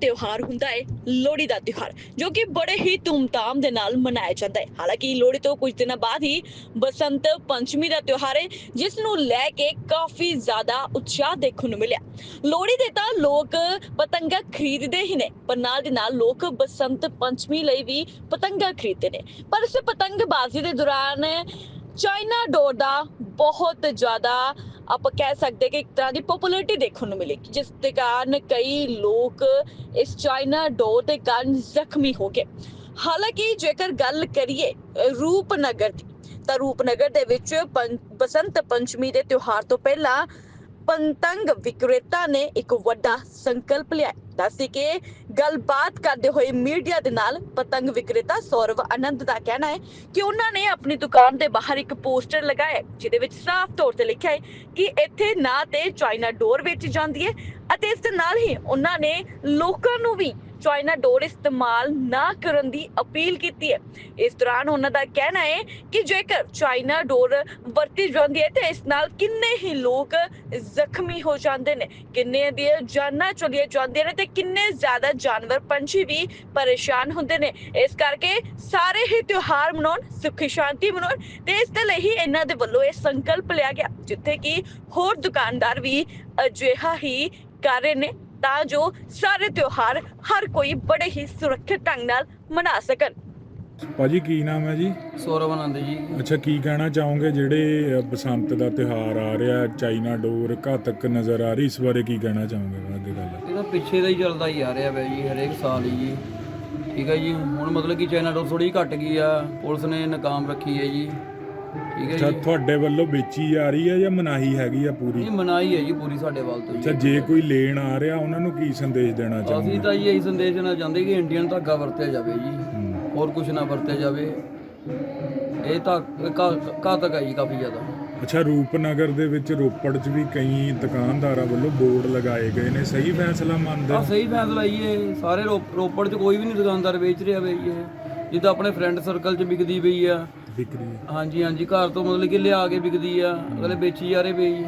ਤਿਉਹਾਰ ਹੁੰਦਾ ਹੈ ਲੋਹੜੀ ਦਾ ਤਿਉਹਾਰ, ਜੋ ਕਿ ਬੜੇ ਹੀ ਧੂਮਧਾਮ ਦੇ ਨਾਲ ਮਨਾਇਆ ਜਾਂਦਾ ਹੈ ਹਾਲਾਂਕਿ ਲੋਹੜੀ ਤੋਂ ਕੁਝ ਦਿਨਾਂ ਬਾਅਦ ਹੀ ਬਸੰਤ ਪੰਚਮੀ ਦਾ ਤਿਉਹਾਰ ਹੈ ਜਿਸ ਨੂੰ ਲੈ ਕੇ ਕਾਫੀ ਜ਼ਿਆਦਾ ਉਤਸ਼ਾਹ ਦੇਖਣ ਨੂੰ ਮਿਲਿਆ। ਲੋਹੜੀ ਦੇ ਤਾਂ ਲੋਕ ਪਤੰਗਾ ਖਰੀਦਦੇ ਹੀ ਨੇ, ਪਰ ਨਾਲ ਦੇ ਨਾਲ ਲੋਕ ਬਸੰਤ ਪੰਚਮੀ ਲਈ ਵੀ ਪਤੰਗਾ ਖਰੀਦਦੇ ਨੇ। ਪਰ ਇਸ ਪਤੰਗਬਾਜ਼ੀ ਦੇ ਦੌਰਾਨ ਚਾਈਨਾ ਡੋਰ ਦਾ ਬਹੁਤ ਜ਼ਿਆਦਾ ਆਪਾਂ ਕਹਿ ਸਕਦੇ ਕਿ ਇੱਕ ਤਰ੍ਹਾਂ ਦੀ ਪਪੂਲੈਰਿਟੀ ਦੇਖਣ ਨੂੰ ਮਿਲੇਗੀ ਜਿਸ ਦੇ ਕਾਰਨ ਕਈ ਲੋਕ ਇਸ ਚਾਈਨਾ ਡੋਰ ਦੇ ਕਾਰਨ ਜ਼ਖਮੀ ਹੋ ਗਏ ਹਾਲਾਂਕਿ ਜੇਕਰ ਗੱਲ ਕਰੀਏ ਰੂਪਨਗਰ ਦੀ, ਤਾਂ ਰੂਪਨਗਰ ਦੇ ਵਿੱਚ ਬਸੰਤ ਪੰਚਮੀ ਦੇ ਤਿਉਹਾਰ ਤੋਂ ਪਹਿਲਾਂ ਪੰਤੰਗ ਵਿਕਰੇਤਾ ਨੇ ਇੱਕ ਵੱਡਾ ਸੰਕਲਪ ਲਿਆ ਹੈ। ਦੱਸੀ ਕਿ ਗੱਲਬਾਤ ਕਰਦੇ ਹੋਏ ਮੀਡੀਆ ਦੇ ਨਾਲ ਪਤੰਗ ਵਿਕਰੇਤਾ ਸੌਰਵ ਆਨੰਦ ਦਾ ਕਹਿਣਾ ਹੈ ਕਿ ਉਹਨਾਂ ਨੇ ਆਪਣੀ ਦੁਕਾਨ ਦੇ ਬਾਹਰ ਇੱਕ ਪੋਸਟਰ ਲਗਾਇਆ ਜਿਹਦੇ ਵਿੱਚ ਸਾਫ਼ ਤੌਰ ਤੇ ਲਿਖਿਆ ਹੈ ਕਿ ਇੱਥੇ ਨਾ ਤੇ ਚਾਈਨਾ ਡੋਰ ਵੇਚੀ ਜਾਂਦੀ ਹੈ ਅਤੇ ਇਸ ਦੇ ਨਾਲ ਹੀ ਉਹਨਾਂ ਨੇ ਲੋਕਾਂ ਨੂੰ ਵੀ ਚਾਈਨਾ ਡੋਰ ਇਸਤੇਮਾਲ ਨਾ ਕਰਨ ਦੀ ਅਪੀਲ ਕੀਤੀ ਹੈ। ਇਸ ਦੌਰਾਨ ਉਹਨਾਂ ਦਾ ਕਹਿਣਾ ਹੈ ਕਿ ਜੇਕਰ ਚਾਈਨਾ ਡੋਰ ਵਰਤੀ ਜਾਂਦੀ ਹੈ, ਤੇ ਇਸ ਨਾਲ ਕਿੰਨੇ ਹੀ ਲੋਕ ਜ਼ਖਮੀ ਹੋ ਜਾਂਦੇ ਨੇ, ਕਿੰਨੇ ਦੀਆਂ ਜਾਨਾਂ ਚਲੀਆਂ ਜਾਂਦੀਆਂ ਨੇ, ਤੇ ਕਿੰਨੇ ਜ਼ਿਆਦਾ ਜਾਨਵਰ, ਪੰਛੀ ਵੀ ਪਰੇਸ਼ਾਨ ਹੁੰਦੇ ਨੇ। ਇਸ ਕਰਕੇ ਸਾਰੇ ਹੀ ਤਿਉਹਾਰ ਮਨਾਉਣ, ਸੁਖੀ ਸ਼ਾਂਤੀ ਮਨਾਉਣ, ਤੇ ਇਸ ਦੇ ਲਈ ਹੀ ਇਹਨਾਂ ਦੇ ਵੱਲੋਂ ਇਹ ਸੰਕਲਪ ਲਿਆ ਗਿਆ, ਜਿੱਥੇ ਕਿ ਹੋਰ ਦੁਕਾਨਦਾਰ ਵੀ ਅਜਿਹਾ ਹੀ ਕਰ ਰਹੇ ਨੇ। ਤਾਂ ਜੋ ਸਾਰੇ ਤਿਉਹਾਰ ਹਰ ਕੋਈ ਬੜੇ ਹੀ ਸੁਰੱਖਿਅਤ ਢੰਗ ਨਾਲ ਮਨਾ ਸਕਣ। ਭਾਜੀ ਕੀ ਨਾਮ ਹੈ ਜੀ? ਸੌਰਵ ਆਨੰਦ ਜੀ। ਅੱਛਾ ਕੀ ਕਹਿਣਾ ਚਾਹੋਗੇ? ਜਿਹੜੇ ਬਸੰਤ ਦਾ ਤਿਉਹਾਰ ਆ ਰਿਹਾ ਚਾਈਨਾ ਡੋਰ ਘਾਤਕ ਨਜ਼ਰ ਆ ਰਹੀ ਇਸ ਬਾਰੇ ਕੀ ਕਹਿਣਾ ਚਾਹੋਗੇ? ਦੀ ਗੱਲ ਇਹ ਤਾਂ ਪਿੱਛੇ ਦਾ ਹੀ ਚੱਲਦਾ ਹੀ ਆ ਰਿਹਾ ਵੈ ਜੀ ਹਰੇਕ ਸਾਲ ਹੀ ਜੀ। ਠੀਕ ਹੈ ਜੀ ਹੁਣ ਮਤਲਬ ਕਿ ਚਾਈਨਾ ਡੋਰ ਥੋੜੀ ਘਟ ਗਈ ਆ ਪੁਲਿਸ ਨੇ ਨਾਕਾਮ ਰੱਖੀ ਹੈ ਜੀ। ਠੀਕ ਹੈ ਅੱਛਾ ਜੀ। ਤੁਹਾਡੇ ਵੱਲੋਂ ਵੇਚੀ ਜਾ ਰਹੀ ਹੈ ਜਾਂ ਮਨਾਹੀ ਹੈਗੀ ਆ ਪੂਰੀ? ਇਹ ਮਨਾਈ ਹੈ ਜੀ ਪੂਰੀ ਸਾਡੇ ਵੱਲ ਤੋਂ ਅੱਛਾ ਜੀ ਜੇ ਕੋਈ ਲੈਣ ਆ ਰਿਹਾ ਉਹਨਾਂ ਨੂੰ ਕੀ ਸੰਦੇਸ਼ ਦੇਣਾ ਅਸੀਂ ਤਾਂ ਜੀ ਇਹੀ ਸੰਦੇਸ਼ ਦੇਣਾ ਚਾਹੁੰਦੇ ਕਿ ਇੰਡੀਅਨ ਧਾਗਾ ਵਰਤਿਆ ਜਾਵੇ ਜੀ। ਹੂੰ। ਹੋਰ ਕੁਝ ਨਾ ਵਰਤਿਆ ਜਾਵੇ। ਇਹ ਤਾਂ ਘਾ- ਘਾਤਕ ਹੈ ਜੀ ਕਾਫੀ ਜ਼ਿਆਦਾ। ਅੱਛਾ ਰੂਪਨਗਰ ਦੇ ਵਿੱਚ ਰੋਪੜ 'ਚ ਵੀ ਕਈ ਦੁਕਾਨਦਾਰਾਂ ਵੱਲੋਂ ਬੋਰਡ ਲਗਾਏ ਗਏ ਨੇ। ਸਹੀ ਫੈਸਲਾ ਮੰਨਦੇ ਆ ਹੋ? ਸਹੀ ਫੈਸਲਾ ਜੀ ਇਹ। ਸਾਰੇ ਰੋ- ਰੋਪੜ 'ਚ ਕੋਈ ਵੀ ਨਹੀਂ ਦੁਕਾਨਦਾਰ ਵੇਚ ਰਿਹਾ ਜੀ ਇਹ। ਜਿੱਦਾਂ ਆਪਣੇ ਫਰੈਂਡ ਸਰਕਲ 'ਚ ਵਿਕਦੀ ਪਈ ਆ। ਵਿਕਰੀ। ਹਾਂਜੀ ਹਾਂਜੀ, ਘਰ ਤੋਂ ਮਤਲਬ ਕਿ ਲਿਆ ਕੇ ਵਿਕਦੀ ਆ ਅਗਲੇ ਵੇਚੀ ਜਾ ਰਹੇ ਪਈ।